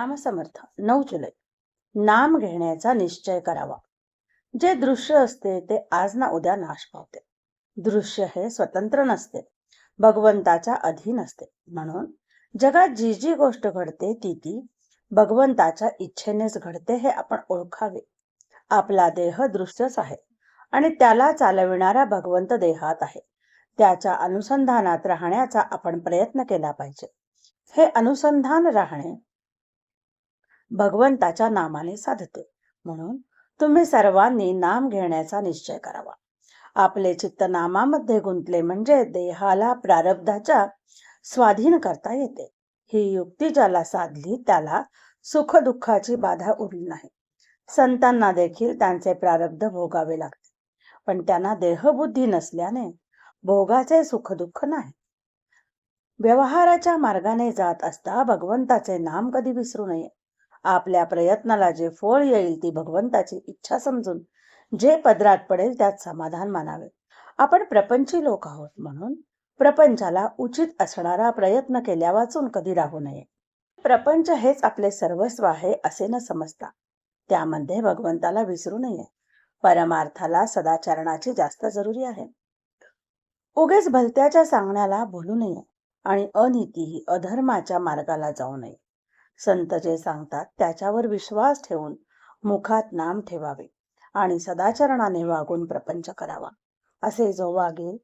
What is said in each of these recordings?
नामसमर्थ नऊ जुलै नाम घेण्याचा निश्चय करावा. जे दृश्य असते ते आज ना उद्या नाश पावते. दृश्य हे स्वतंत्र नसते. भगवंताच्या अधीन असते. म्हणून जगात जी जी गोष्ट घडते ती ती भगवंताच्या इच्छेनेच घडते हे आपण ओळखावे. आपला देह दृश्यच आहे आणि त्याला चालविणारा भगवंत देहात आहे. त्याच्या अनुसंधानात राहण्याचा आपण प्रयत्न केला पाहिजे. हे अनुसंधान राहणे भगवंताच्या नामाने साधते. म्हणून तुम्ही सर्वांनी नाम घेण्याचा निश्चय करावा. आपले चित्त नामामध्ये गुंतले म्हणजे देहाला प्रारब्धाच्या स्वाधीन करता येते. ही युक्ती ज्याला साधली त्याला सुख दुःखाची बाधा उरली नाही. संतांना देखील त्यांचे प्रारब्ध भोगावे लागते. पण त्यांना देहबुद्धी नसल्याने भोगाचे सुख दुःख नाही. व्यवहाराच्या मार्गाने जात असता भगवंताचे नाम कधी विसरू नये. आपल्या प्रयत्नाला जे फळ येईल ती भगवंताची इच्छा समजून जे पदरात पडेल त्यात समाधान मानावे. आपण प्रपंची लोक आहोत म्हणून प्रपंचाला उचित असणारा प्रयत्न केल्या वाचून कधी राहू नये. प्रपंच हेच आपले सर्वस्व आहे असे न समजता. त्यामध्ये भगवंताला विसरू नये. परमार्थाला सदाचरणाची जास्त जरुरी आहे. उगेच भलत्याच्या सांगण्याला बोलू नये आणि अनिती अधर्माच्या मार्गाला जाऊ नये. संत जे सांगतात त्याच्यावर विश्वास ठेवून मुखात नाम ठेवावे आणि सदाचरणाने वागून प्रपंच करावा. असे जो वागेल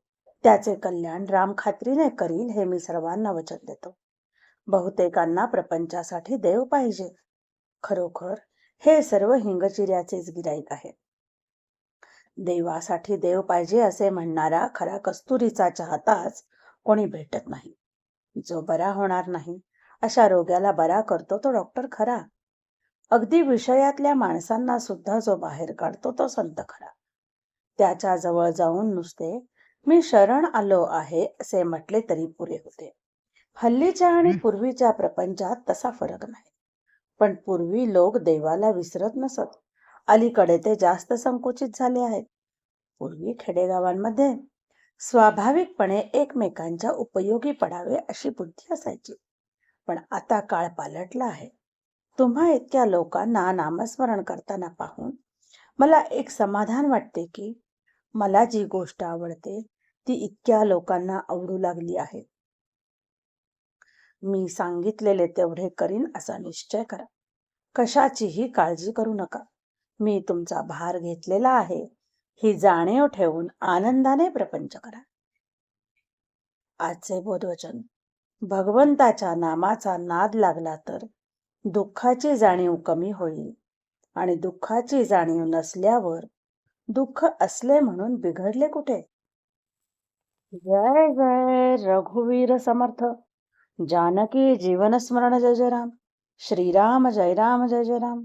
त्याचे कल्याण राम खात्रीने करील हे मी सर्वांना वचन देतो. बहुतेकांना प्रपंचासाठी देव पाहिजे. खरोखर हे सर्व हिंगचिऱ्याचेच गिराईक आहे देवासाठी देव पाहिजे असे म्हणणारा खरा कस्तुरीचा चाहताच कोणी भेटत नाही. जो बरा होणार नाही अशा रोग्याला बरा करतो तो डॉक्टर खरा. अगदी विषयातल्या माणसांना सुद्धा जो बाहेर काढतो तो संत खरा. त्याच्याजवळ जाऊन नुसते मी शरण आलो आहे असे म्हटले तरी पुरे होते. हल्लीच्या आणि पूर्वीच्या प्रपंचात तसा फरक नाही. पण पूर्वी लोक देवाला विसरत नसत. अलीकडे ते जास्त संकुचित झाले आहेत. पूर्वी खेडेगावांमध्ये स्वाभाविकपणे एकमेकांच्या उपयोगी पडावे अशी बुद्धी असायची. पण आता काळ पालटला आहे. तुम्हा इतक्या लोकांना नामस्मरण करताना पाहून मला एक समाधान वाटते की मला जी गोष्ट आवडते ती इतक्या लोकांना आवडू लागली आहे. मी सांगितलेले तेवढे करीन असा निश्चय करा. कशाचीही काळजी करू नका. मी तुमचा भार घेतलेला आहे. ही जाणीव ठेवून आनंदाने प्रपंच करा. आजचे बोधवचन भगवंताच्या नामाचा नाद लागला तर दुःखाची जाणीव कमी होईल आणि दुःखाची जाणीव नसल्यावर दुःख असले म्हणून बिघडले कुठे? जय जय रघुवीर समर्थ. जानकी जीवनस्मरण जय जय राम. श्रीराम जय राम जय जय राम.